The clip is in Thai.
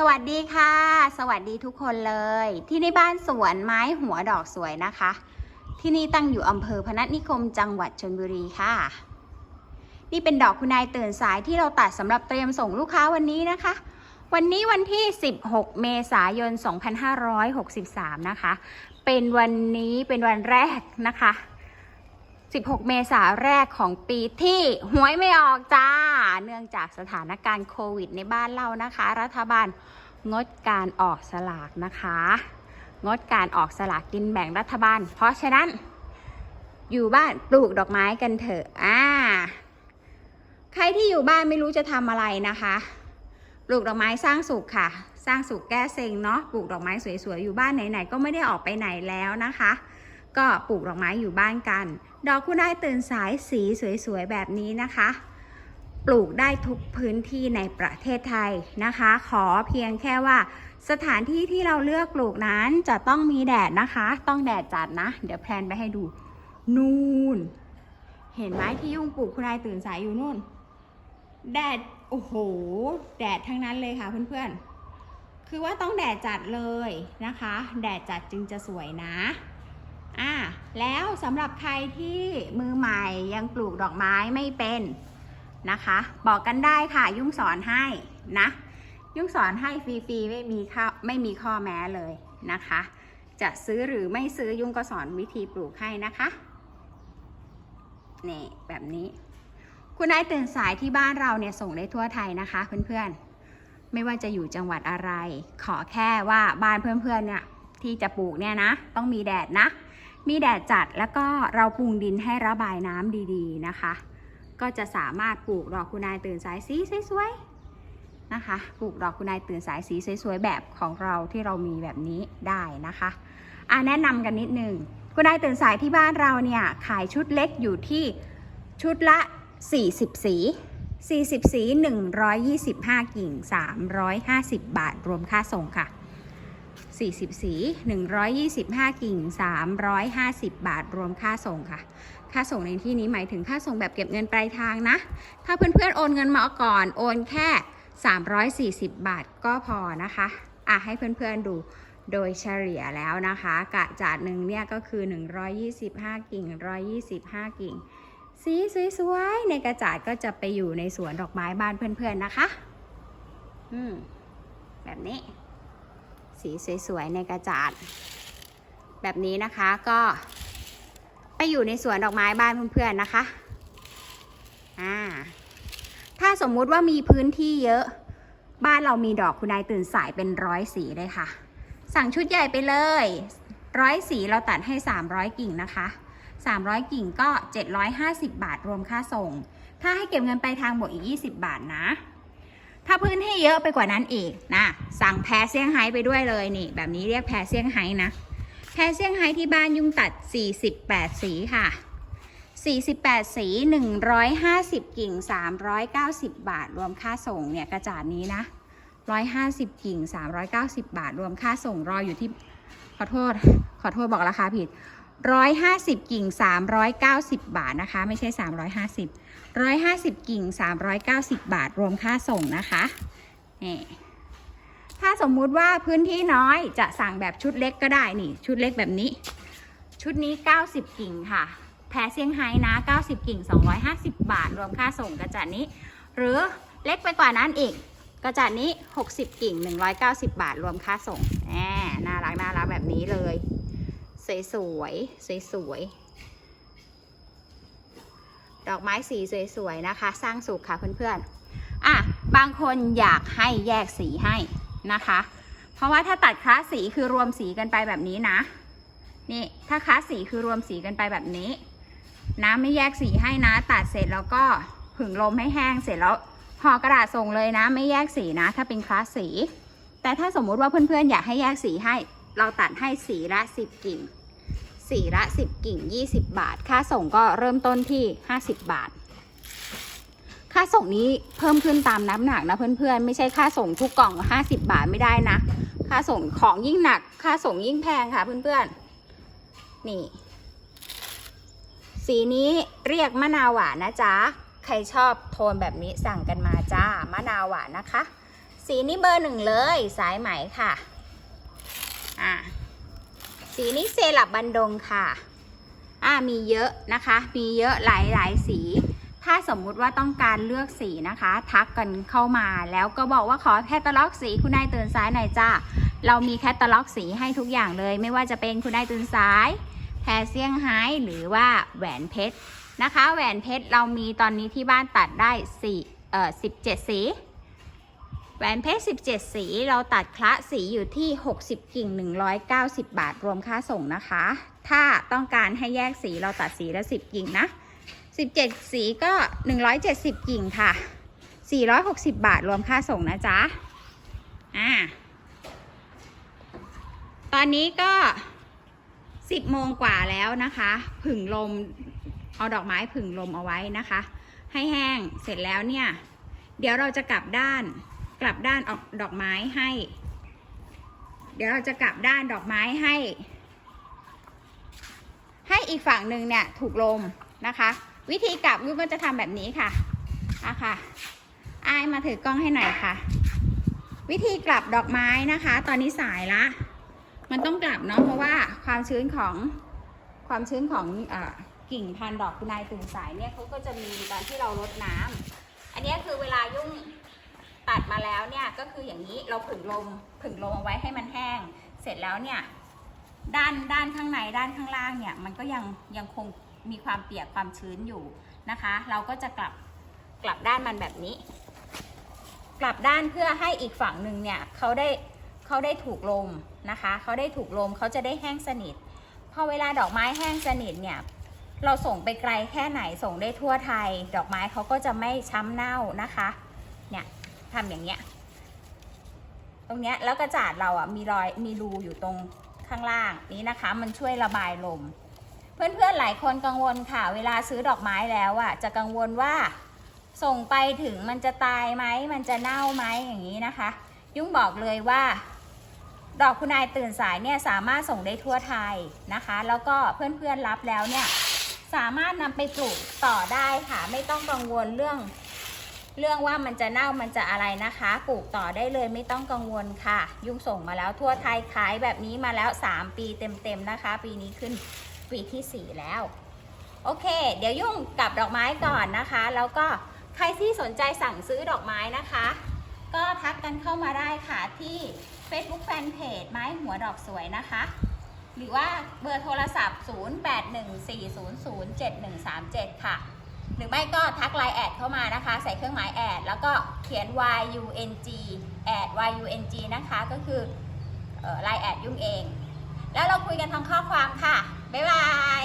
สวัสดีค่ะ สวัสดีทุกคนเลย ที่ในบ้านสวนไม้หัวดอกสวยนะคะ ที่นี่ตั้งอยู่อำเภอพนัสนิคมจังหวัดชลบุรีค่ะ นี่เป็นดอกคุณนายตื่นสายที่เราตัดสำหรับเตรียมส่งลูกค้าวันนี้นะคะ วันนี้วันที่ 16 เมษายน 2563 นะคะ เป็นวันนี้เป็นวันแรกนะคะ 16 เมษาแรกของปีที่หวยไม่ออกจ้า เนื่องจากสถานการณ์โควิดในบ้านเรานะคะ รัฐบาลงดการออกสลากนะคะ งดการออกสลากกินแบ่งรัฐบาล เพราะฉะนั้น อยู่บ้านปลูกดอกไม้กันเถอะอ่าใครที่อยู่บ้านไม่รู้จะทำอะไรนะคะ ปลูกดอกไม้สร้างสุขค่ะ สร้างสุขแก้เซ็งเนาะปลูกดอกไม้สวยๆอยู่บ้านไหนๆก็ไม่ได้ออกไปไหนแล้วนะคะ ก็ปลูกดอกไม้อยู่บ้านกัน ดอกคุณนายตื่นสายสีสวยๆแบบนี้นะคะ ปลูกได้ทุกพื้นที่ในประเทศไทยนะคะ ขอเพียงแค่ว่าสถานที่ที่เราเลือกปลูกนั้นจะต้องมีแดดนะคะ ต้องแดดจัดนะ เดี๋ยวแพลนไปให้ดู นู่น เห็นไหมที่ยุ่งปลูกคุณนายตื่นสายอยู่นู่น แดด โอ้โห แดดทั้งนั้นเลยค่ะเพื่อนๆ คือว่าต้องแดดจัดเลยนะคะ แดดจัดจึงจะสวยนะ อ่าแล้วสำหรับใครที่มือใหม่ยังปลูกดอกไม้ไม่เป็นนะคะ บอกกันได้ค่ะยุ่งสอนให้นะ ยุ่งสอนให้ฟรีๆไม่มีข้อไม่มีข้อแม้เลยนะคะ จะซื้อหรือไม่ซื้อยุ่งก็สอนวิธีปลูกให้นะคะนี่แบบนี้คุณนายตื่นสายที่บ้านเราเนี่ยส่งได้ทั่วไทยนะคะเพื่อนๆ ไม่ว่าจะอยู่จังหวัดอะไร ขอแค่ว่าบ้านเพื่อนๆเนี่ยที่จะปลูกเนี่ยนะ ต้องมีแดดนะ มีแดดจัดแล้วก็เราปรุงดินให้ระบายน้ำดีๆนะคะ ก็จะสามารถปลูกดอกคุณนายตื่นสายสีสวยๆนะคะ ปลูกดอกคุณนายตื่นสายสีสวยๆแบบของเราที่เรามีแบบนี้ได้นะคะอะแนะนำกันนิดนึงคุณนายตื่นสายที่บ้านเราเนี่ยขายชุดเล็กอยู่ที่ชุดละ 40 สี 40 สี 125 กิ่ง 350 บาท รวมค่าส่งค่ะ 40 สี 125 กิ่ง 350 บาท รวมค่าส่งค่ะ ค่าส่งในที่นี้หมายถึงค่าส่งแบบเก็บเงินปลายทางนะ ถ้าเพื่อนๆโอนเงินมาก่อน โอนแค่ 340 บาทก็พอนะคะ อะให้เพื่อนๆดูโดยเฉลี่ยแล้วนะคะ กะจาดหนึ่งเนี่ยก็คือ 125 กิ่ง 125 กิ่ง สีสวยๆในกระจาดก็จะไปอยู่ในสวนดอกไม้บ้านเพื่อนๆนะคะ อืม แบบนี้ สีสวยๆในกระจาด แบบนี้นะคะก็ไปอยู่ในสวนดอกไม้บ้านเพื่อนๆนะคะอ่าถ้าสมมุติว่ามีพื้นที่เยอะ บ้านเรามีดอกคุณนายตื่นสายเป็นร้อยสีเลยค่ะ สั่งชุดใหญ่ไปเลยร้อยสีเราตัดให้ 300 กิ่งนะคะ 300 กิ่งก็ 750 บาทรวมค่าส่ง ถ้าให้เก็บเงินไปลายทางบวกอีก 20 บาทนะ ถ้าพื้นที่เยอะไปกว่านั้นอีกนะสั่งแพรเซี่ยงไฮ้ไปด้วยเลยนี่ แบบนี้เรียกแพรเซี่ยงไฮ้นะแพรเซี่ยงไฮ้ที่บ้านยุ่งตัด 48 สีค่ะ 48 สี 150 กิ่ง 390 บาท รวมค่าส่งเนี่ยกระจาดนี้นะ 150 กิ่ง 390 บาท รวมค่าส่งรออยู่ที่ขอโทษ ขอโทษบอกราคาผิด 150 กิ่ง 390 บาทนะคะ ไม่ใช่ 350 150 กิ่ง 390 บาทรวมค่าส่งนะคะนี่ถ้าสมมุติว่าพื้นที่น้อยจะสั่งแบบชุดเล็กก็ได้นี่ ชุดเล็กแบบนี้ ชุดนี้ 90 กิ่งค่ะ แพรเซี่ยงไฮ้นะ 90 กิ่ง 250 บาท รวมค่าส่งกระจาดนี้ หรือเล็กไปกว่านั้นอีกกระจาดนี้ 60 กิ่ง 190 บาท รวมค่าส่งแหมน่ารักน่ารักแบบนี้เลย สวยสวยสวยสวยๆ ดอกไม้สีสวยๆนะคะ สร้างสุขค่ะเพื่อนๆอะบางคนอยากให้แยกสีให้นะคะ เพราะว่าถ้าตัดคลาสสีคือรวมสีกันไปแบบนี้นะนี่ถ้าคลาสสีคือรวมสีกันไปแบบนี้นะไม่แยกสีให้นะ ตัดเสร็จแล้วก็ผึ่งลมให้แห้งเสร็จแล้วห่อกระดาษส่งเลยนะ ไม่แยกสีนะ ถ้าเป็นคลาสสี แต่ถ้าสมมุติว่าเพื่อนๆ อยากให้แยกสีให้ เราตัดให้สีละ10กิ่ง สีละ 10 กิ่ง 20 บาท ค่าส่งก็เริ่มต้นที่ 50 บาท ค่าส่งนี้เพิ่มขึ้นตามน้ำหนักนะเพื่อนๆ ไม่ใช่ค่าส่งทุกกล่อง 50 บาทไม่ได้นะ ค่าส่งของยิ่งหนัก ค่าส่งยิ่งแพงค่ะเพื่อนๆ นี่ สีนี้เรียกมะนาวหวานนะจ๊ะ ใครชอบโทนแบบนี้สั่งกันมาจ้ามะนาวหวานนะคะ สีนี้เบอร์หนึ่งเลยสายไหมค่ะ อ่า สีนี้เซรับบันดงค่ะ อ่ามีเยอะนะคะ มีเยอะหลายหลายสี ถ้าสมมุติว่าต้องการเลือกสีนะคะ ทักกันเข้ามาแล้วก็บอกว่าขอแคตตาล็อกสีคุณนายตื่นสายหน่อยจ้าเรามีแคตตาล็อกสีให้ทุกอย่างเลย ไม่ว่าจะเป็นคุณนายตื่นสายแพรเซี่ยงไฮ้หรือว่าแหวนเพชรนะคะ แหวนเพชรเรามีตอนนี้ที่บ้านตัดได้4เอ่อ17สี แหวนเพชร 17 สี เราตัดคละสีอยู่ที่ 60 กิ่ง 190 บาทรวมค่าส่งนะคะ ถ้าต้องการให้แยกสีเราตัดสีละ 10 กิ่งนะ 17 สีก็ 170 กิ่งค่ะ 460 บาทรวมค่าส่งนะจ๊ะ อ่า ตอนนี้ก็ 10 โมงกว่าแล้วนะคะ ผึ่งลม เอาดอกไม้ผึ่งลมเอาไว้นะคะ ให้แห้ง เสร็จแล้วเนี่ย เดี๋ยวเราจะกลับด้าน กลับด้านออกดอกไม้ให้ เดี๋ยวเราจะกลับด้านดอกไม้ให้ ให้อีกฝั่งหนึ่งเนี่ยถูกลมนะคะ วิธีกลับยุ้ยก็จะทำแบบนี้ค่ะนะคะอายมาถือกล้องให้หน่อยค่ะ วิธีกลับดอกไม้นะคะ ตอนนี้สายละ มันต้องกลับเนาะเพราะว่าความชื้นของความชื้นของเออกิ่งพันดอกกุนายตื่นสายเนี่ยเขาก็จะมีตอนที่เรารดน้ำอันนี้คือเวลายุ่ง ตัดมาแล้วเนี่ยก็คืออย่างนี้เราผึ่งลมผึ่งลมเอาไว้ให้มันแห้ง เสร็จแล้วเนี่ยด้านด้านข้างในด้านข้างล่างเนี่ยมันก็ยังยังคงมีความเปียกความชื้นอยู่นะคะ เราก็จะกลับกลับด้านมันแบบนี้ กลับด้านเพื่อให้อีกฝั่งหนึ่งเนี่ยเขาได้เขาได้ถูกลมนะคะเขาได้ถูกลมเขาจะได้แห้งสนิทพอเวลาดอกไม้แห้งสนิทเนี่ยเราส่งไปไกลแค่ไหนส่งได้ทั่วไทย ดอกไม้เขาก็จะไม่ช้ำเน่านะคะ เนี่ย ทำอย่างเงี้ย ตรงเนี้ยแล้วกระจาดเราอะมีรอยมีรูอยู่ตรงข้างล่างนี้นะคะ มันช่วยระบายลม เพื่อนๆหลายคนกังวลค่ะ เวลาซื้อดอกไม้แล้วอะ จะกังวลว่าส่งไปถึงมันจะตายไหมมันจะเน่าไหมอย่างนี้นะคะ ยุ่งบอกเลยว่า ดอกคุณนายตื่นสายเนี่ยสามารถส่งได้ทั่วไทยนะคะ แล้วก็เพื่อนๆรับแล้วเนี่ยสามารถนำไปปลูกต่อได้ค่ะ ไม่ต้องกังวลเรื่อง เรื่องว่ามันจะเน่ามันจะอะไรนะคะ ปลูกต่อได้เลยไม่ต้องกังวลค่ะ ยุ่งส่งมาแล้วทั่วไทยขายแบบนี้มาแล้ว 3 ปีเต็มๆนะคะ ปีนี้ขึ้นปีที่ 4 แล้ว โอเค เดี๋ยวยุ่งกับดอกไม้ก่อนนะคะ แล้วก็ใครที่สนใจสั่งซื้อดอกไม้นะคะ ก็ทักกันเข้ามาได้ค่ะที่ Facebook Fanpage ไม้หัวดอกสวยนะคะ หรือว่าเบอร์โทรศัพท์ 0814007137 ค่ะ หรือไม่ก็ทักไลน์แอดเข้ามานะคะ ใส่เครื่องหมายแอดแล้วก็เขียน YUNG แอด YUNG นะคะ ก็คือไลน์แอดยุ่งเอง แล้วเราคุยกันทางข้อความค่ะ บ๊ายบาย